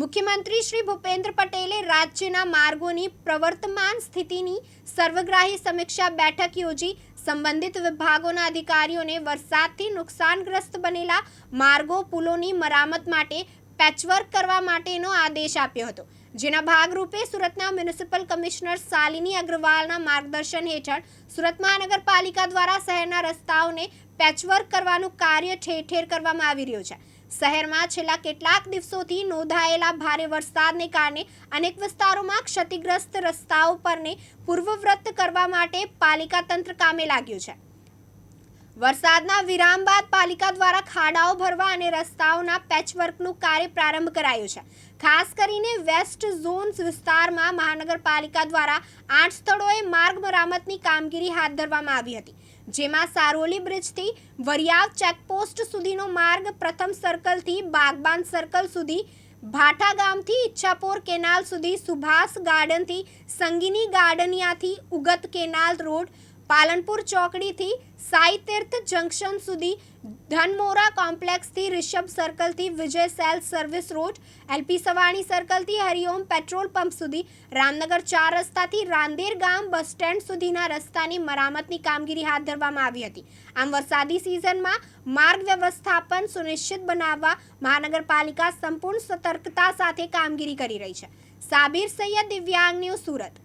મુખ્યમંત્રી શ્રી ભૂપેન્દ્ર પટેલે રાજ્યના માર્ગોની પ્રવર્તમાન સ્થિતિની સર્વગ્રાહી સમીક્ષા બેઠક યોજી. સંબંધિત વિભાગોના અધિકારીઓને વરસાદથી નુકસાનગ્રસ્ત બનેલા માર્ગો, પુલોની મરામત માટે પેચવર્ક કરવા માટેનો આદેશ આપ્યો હતો. જેના ભાગરૂપે સુરતના મ્યુનિસિપલ કમિશનર શાલિની અગ્રવાલના માર્ગદર્શન હેઠળ સુરત મહાનગરપાલિકા દ્વારા શહેરના રસ્તાઓને પેચવર્ક કરવાનું કાર્ય ઠેર ઠેર કરવામાં આવી રહ્યું છે. શહેરમાં છેલ્લા કેટલાક દિવસોથી નોંધાયેલા ભારે વરસાદને કારણે અનેક વિસ્તારોમાં ક્ષતિગ્રસ્ત રસ્તાઓ પરને પૂર્વવ્રત કરવા માટે પાલિકા તંત્ર કામે લાગ્યું છે. વરસાદના વિરામ બાદ પાલિકા દ્વારા ખાડાઓ ભરવા અને રસ્તાઓના પેચવર્કનું કાર્ય પ્રારંભ કરાયું છે. ખાસ કરીને વેસ્ટ ઝોન વિસ્તારમાં મહાનગરપાલિકા દ્વારા આઠ સ્થળોએ માર્ગ મરામતની કામગીરી હાથ ધરવામાં આવી હતી. જેમાં સારોલી બ્રિજથી વરિયાવ ચેકપોસ્ટ સુધીનો માર્ગ, પ્રથમ સર્કલથી બાગબાન સર્કલ સુધી, ભાઠા ગામથી ઈચ્છાપોર કેનાલ સુધી, સુભાષ ગાર્ડનથી સંગીની ગાર્ડનિયાથી ઉગત કેનાલ રોડ પાલનપુર ચોકડીથી સાઈ તીર્થ જંકશન સુધી ધનમોરા કોમ્પ્લેક્સથી Rishabh સર્કલથી Vijay sale service road LP Savani સર્કલથી Hariom petrol pump સુધી, રામનગર ચાર રસ્તાથી રાંદેર ગામ બસ સ્ટેન્ડ સુધીના રસ્તાની મરામતની કામગીરી હાથ ધરવામાં આવી હતી. આમ વરસાદી સિઝનમાં માર્ગ વ્યવસ્થાપન સુનિશ્ચિત બનાવવા મહાનગરપાલિકા સંપૂર્ણ સતર્કતા સાથે કામગીરી કરી રહી છે. સાબિર સૈયદ દિવ્યાંગ ન્યૂઝ સુરત.